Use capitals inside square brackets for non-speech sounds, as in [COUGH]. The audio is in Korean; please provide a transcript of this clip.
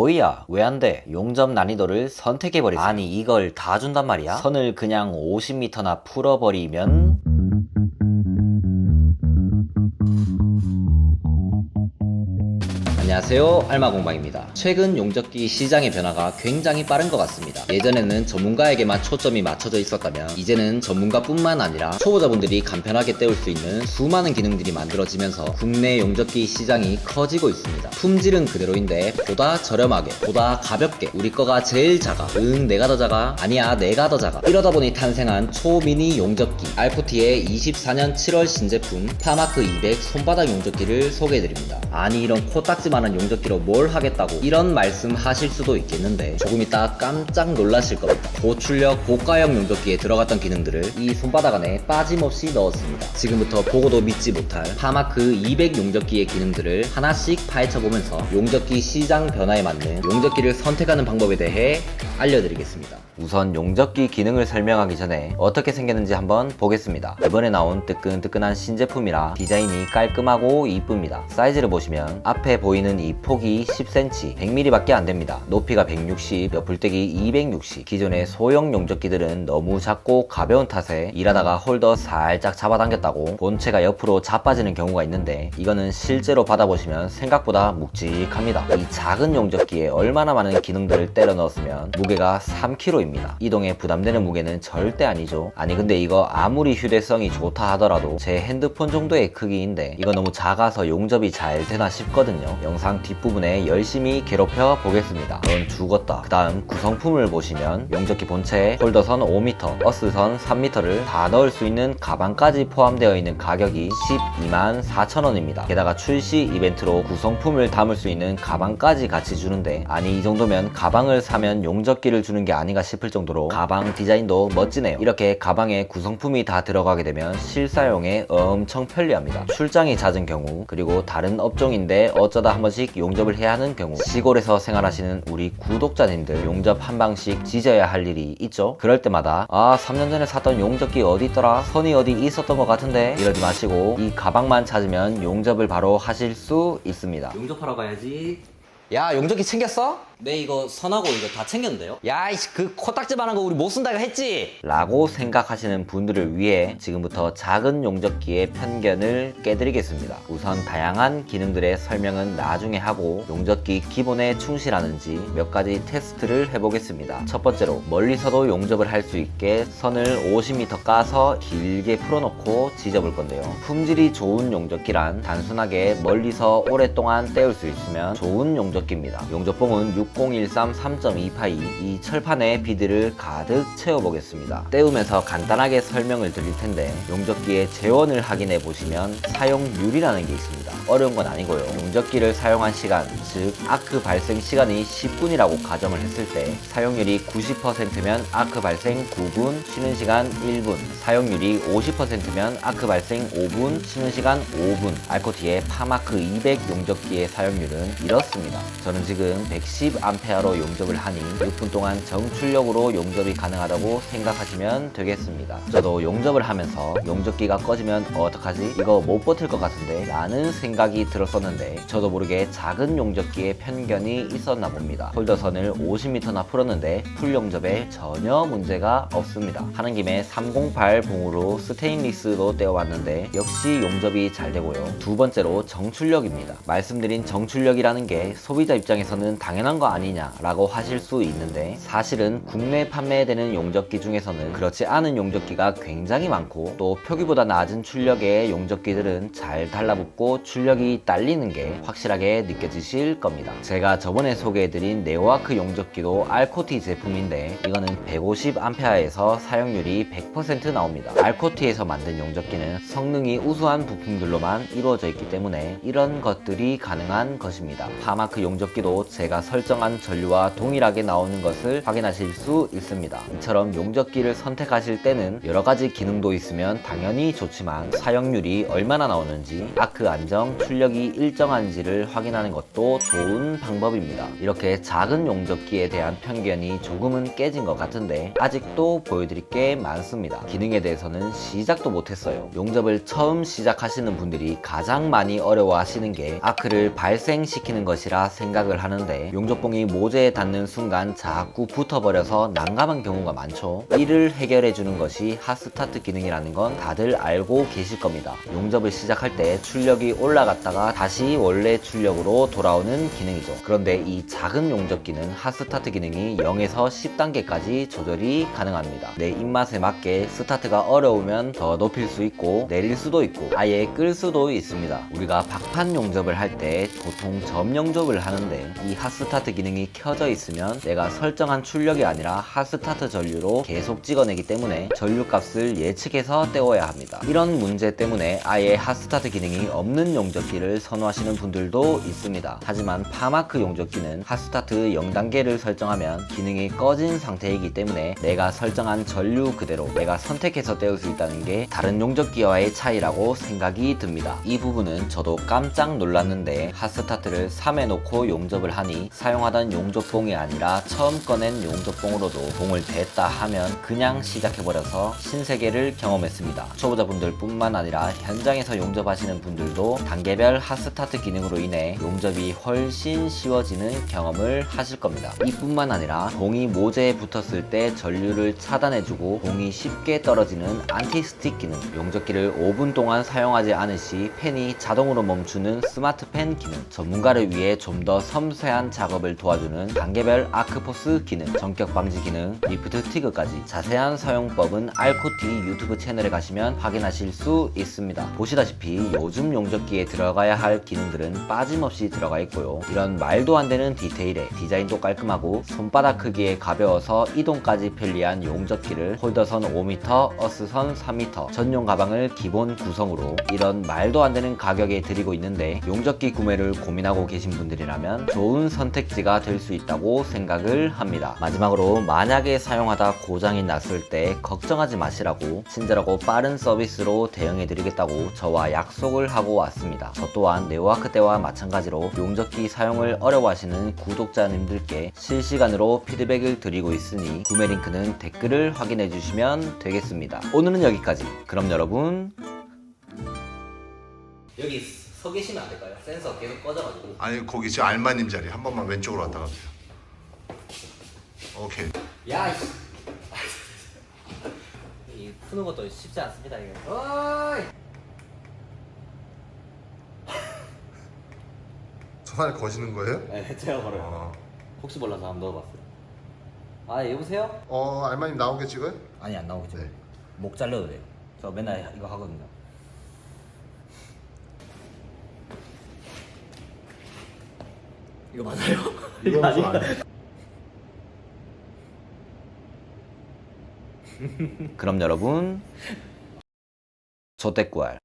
뭐야 왜 안 돼? 용접 난이도를 선택해버리세요. 아니 이걸 다 준단 말이야? 선을 그냥 50m나 풀어버리면 안녕하세요. 알마공방입니다. 최근 용접기 시장의 변화가 굉장히 빠른 것 같습니다. 예전에는 전문가에게만 초점이 맞춰져 있었다면 이제는 전문가뿐만 아니라 초보자분들이 간편하게 때울 수 있는 수많은 기능들이 만들어지면서 국내 용접기 시장이 커지고 있습니다. 품질은 그대로인데 보다 저렴하게 보다 가볍게 우리 거가 제일 작아 응 내가 더 작아? 아니야 내가 더 작아. 이러다 보니 탄생한 초미니 용접기 알코티의 24년 7월 신제품 파마크 200 손바닥 용접기를 소개해드립니다. 아니 이런 코딱지만한 용접기로 뭘 하겠다고 이런 말씀 하실 수도 있겠는데 조금 이따 깜짝 놀라실 겁니다. 고출력 고가형 용접기에 들어갔던 기능들을 이 손바닥 안에 빠짐없이 넣었습니다. 지금부터 보고도 믿지 못할 파마크 200 용접기의 기능들을 하나씩 파헤쳐보면서 용접기 시장 변화에 맞는 용접기를 선택하는 방법에 대해 알려드리겠습니다. 우선 용접기 기능을 설명하기 전에 어떻게 생겼는지 한번 보겠습니다. 이번에 나온 뜨끈뜨끈한 신제품이라 디자인이 깔끔하고 이쁩니다. 사이즈를 보시면 앞에 보이는 이 폭이 10cm 100mm 밖에 안 됩니다. 높이가 160 옆불떼기 260 기존의 소형 용접기들은 너무 작고 가벼운 탓에 일하다가 홀더 살짝 잡아당겼다고 본체가 옆으로 자빠지는 경우가 있는데 이거는 실제로 받아보시면 생각보다 묵직합니다. 이 작은 용접기에 얼마나 많은 기능들을 때려 넣었으면 무게가 3kg입니다. 이동에 부담되는 무게는 절대 아니죠. 아니 근데 이거 아무리 휴대성이 좋다 하더라도 제 핸드폰 정도의 크기인데 이거 너무 작아서 용접이 잘 되나 싶거든요. 영상 뒷부분에 열심히 괴롭혀 보겠습니다. 넌 죽었다. 그 다음 구성품을 보시면 용접기 본체에 홀더선 5m 어스선 3m를 다 넣을 수 있는 가방까지 포함되어 있는 가격이 12만 4천원입니다. 게다가 출시 이벤트로 구성품을 담을 수 있는 가방까지 같이 주는데 아니 이 정도면 가방을 사면 용접 기를 주는 게 아닌가 싶을 정도로 가방 디자인도 멋지네요. 이렇게 가방에 구성품이 다 들어가게 되면 실사용에 엄청 편리합니다. 출장이 잦은 경우 그리고 다른 업종인데 어쩌다 한 번씩 용접을 해야 하는 경우. 시골에서 생활하시는 우리 구독자님들 용접 한 방씩 지져야 할 일이 있죠? 그럴 때마다 아 3년 전에 샀던 용접기 어디 있더라? 선이 어디 있었던 것 같은데? 이러지 마시고 이 가방만 찾으면 용접을 바로 하실 수 있습니다. 용접하러 가야지. 야 용접기 챙겼어? 네 이거 선하고 이거 다 챙겼는데요? 야이씨 그 코딱지만한 거 우리 못 쓴다고 했지? 라고 생각하시는 분들을 위해 지금부터 작은 용접기의 편견을 깨드리겠습니다 우선 다양한 기능들의 설명은 나중에 하고 용접기 기본에 충실하는지 몇 가지 테스트를 해보겠습니다 첫 번째로 멀리서도 용접을 할 수 있게 선을 50m 까서 길게 풀어놓고 지져볼 건데요 품질이 좋은 용접기란 단순하게 멀리서 오랫동안 때울 수 있으면 좋은 용접기입니다 용접봉은 6013 3.2파이 이 철판에 비드를 가득 채워보겠습니다. 떼우면서 간단하게 설명을 드릴 텐데 용접기의 재원을 확인해 보시면 사용률이라는 게 있습니다. 어려운 건 아니고요. 용접기를 사용한 시간, 즉 아크 발생 시간이 10분이라고 가정을 했을 때 사용률이 90%면 아크 발생 9분, 쉬는 시간 1분, 사용률이 50%면 아크 발생 5분, 쉬는 시간 5분. 알코티의 파마크 200 용접기의 사용률은 이렇습니다. 저는 지금 110A로 용접을 하니 6분 동안 정출력으로 용접이 가능하다고 생각하시면 되겠습니다. 저도 용접을 하면서 용접기가 꺼지면 어떡하지? 이거 못 버틸 것 같은데 라는 생각이 들었었는데 저도 모르게 작은 용접기에 편견이 있었나 봅니다. 홀더선을 50m나 풀었는데 풀 용접에 전혀 문제가 없습니다. 하는 김에 308 봉으로 스테인리스도 떼어왔는데 역시 용접이 잘 되고요. 두 번째로 정출력입니다. 말씀드린 정출력이라는 게 소비자 입장에서는 당연한 거 아니냐라고 하실 수 있는데 사실은 국내 판매되는 용접기 중에서는 그렇지 않은 용접기가 굉장히 많고 또 표기보다 낮은 출력의 용접기들은 잘 달라붙고 출력이 딸리는 게 확실하게 느껴지실 겁니다. 제가 저번에 소개해드린 네오아크 용접기도 알코티 제품인데 이거는 150A에서 사용률이 100% 나옵니다. 알코티에서 만든 용접기는 성능이 우수한 부품들로만 이루어져 있기 때문에 이런 것들이 가능한 것입니다. 파마크 용접기도 제가 설정 한 전류와 동일하게 나오는 것을 확인하실 수 있습니다. 이처럼 용접기를 선택하실 때는 여러 가지 기능도 있으면 당연히 좋지만 사용률이 얼마나 나오는지 아크 안정, 출력이 일정한지를 확인하는 것도 좋은 방법입니다. 이렇게 작은 용접기에 대한 편견이 조금은 깨진 것 같은데 아직도 보여드릴 게 많습니다. 기능에 대해서는 시작도 못했어요. 용접을 처음 시작하시는 분들이 가장 많이 어려워하시는 게 아크를 발생시키는 것이라 생각을 하는데 용접봉 용접봉이 모재에 닿는 순간 자꾸 붙어버려서 난감한 경우가 많죠. 이를 해결해주는 것이 핫스타트 기능이라는 건 다들 알고 계실 겁니다. 용접을 시작할 때 출력이 올라갔다가 다시 원래 출력으로 돌아오는 기능이죠. 그런데 이 작은 용접기는 핫스타트 기능이 0에서 10단계까지 조절이 가능합니다. 내 입맛에 맞게 스타트가 어려우면 더 높일 수 있고 내릴 수도 있고 아예 끌 수도 있습니다. 우리가 박판 용접을 할 때 보통 점 용접을 하는데 이 핫스타트 기능이 켜져 있으면 내가 설정한 출력이 아니라 핫스타트 전류로 계속 찍어내기 때문에 전류 값을 예측해서 떼어야 합니다. 이런 문제 때문에 아예 핫스타트 기능이 없는 용접기를 선호하시는 분들도 있습니다. 하지만 파마크 용접기는 핫스타트 0단계를 설정하면 기능이 꺼진 상태이기 때문에 내가 설정한 전류 그대로 내가 선택해서 떼울 수 있다는 게 다른 용접기와의 차이라고 생각이 듭니다. 이 부분은 저도 깜짝 놀랐는데 핫스타트를 3에 놓고 용접을 하니 사용하 던 용접봉이 아니라 처음 꺼낸 용접봉으로도 봉을 댔다 하면 그냥 시작해버려서 신세계를 경험했습니다. 초보자분들 뿐만 아니라 현장에서 용접하시는 분들도 단계별 핫스타트 기능으로 인해 용접이 훨씬 쉬워지는 경험을 하실 겁니다. 이뿐만 아니라 봉이 모재에 붙었을 때 전류를 차단해주고 봉이 쉽게 떨어지는 안티스틱 기능, 용접기를 5분 동안 사용하지 않을 시 팬이 자동으로 멈추는 스마트 팬 기능, 전문가를 위해 좀 더 섬세한 작업을 도와주는 단계별 아크포스 기능, 전격 방지 기능, 리프트 티그까지 자세한 사용법은 알코티 유튜브 채널에 가시면 확인하실 수 있습니다. 보시다시피 요즘 용접기에 들어가야 할 기능들은 빠짐없이 들어가 있고요. 이런 말도 안 되는 디테일에 디자인도 깔끔하고 손바닥 크기에 가벼워서 이동까지 편리한 용접기를 홀더선 5m, 어스선 3m, 전용 가방을 기본 구성으로 이런 말도 안 되는 가격에 드리고 있는데 용접기 구매를 고민하고 계신 분들이라면 좋은 선택지 가 될 수 있다고 생각을 합니다. 마지막으로 만약에 사용하다 고장이 났을 때 걱정하지 마시라고 친절하고 빠른 서비스로 대응해 드리겠다고 저와 약속을 하고 왔습니다. 저 또한 네오아크 때와 마찬가지로 용접기 사용을 어려워하시는 구독자님들께 실시간으로 피드백을 드리고 있으니 구매 링크는 댓글을 확인해 주시면 되겠습니다. 오늘은 여기까지. 그럼 여러분 여기 서 계시면 안 될까요? 센서 계속 꺼져가지고 아니 거기 저 알마님 자리 한 번만 왼쪽으로 왔다 가세요. 오케이. 야, 이씨. [LAUGHS] 이 푸는 것도 쉽지 않습니다, 이게. 어이! [LAUGHS] 전화를 거시는 거예요? 네, 제가 걸어요. 어, 혹시 몰라서 한번 넣어봤어요. 아, 여보세요? 어 알마님 나오게 찍어요? 아니, 안 나오겠죠. 네. 목 잘려도 돼요. 저 맨날 이거 하거든요. 이거 맞아요? [LAUGHS] 이거 좀안 돼. 그럼 여러분, 저대꾸알.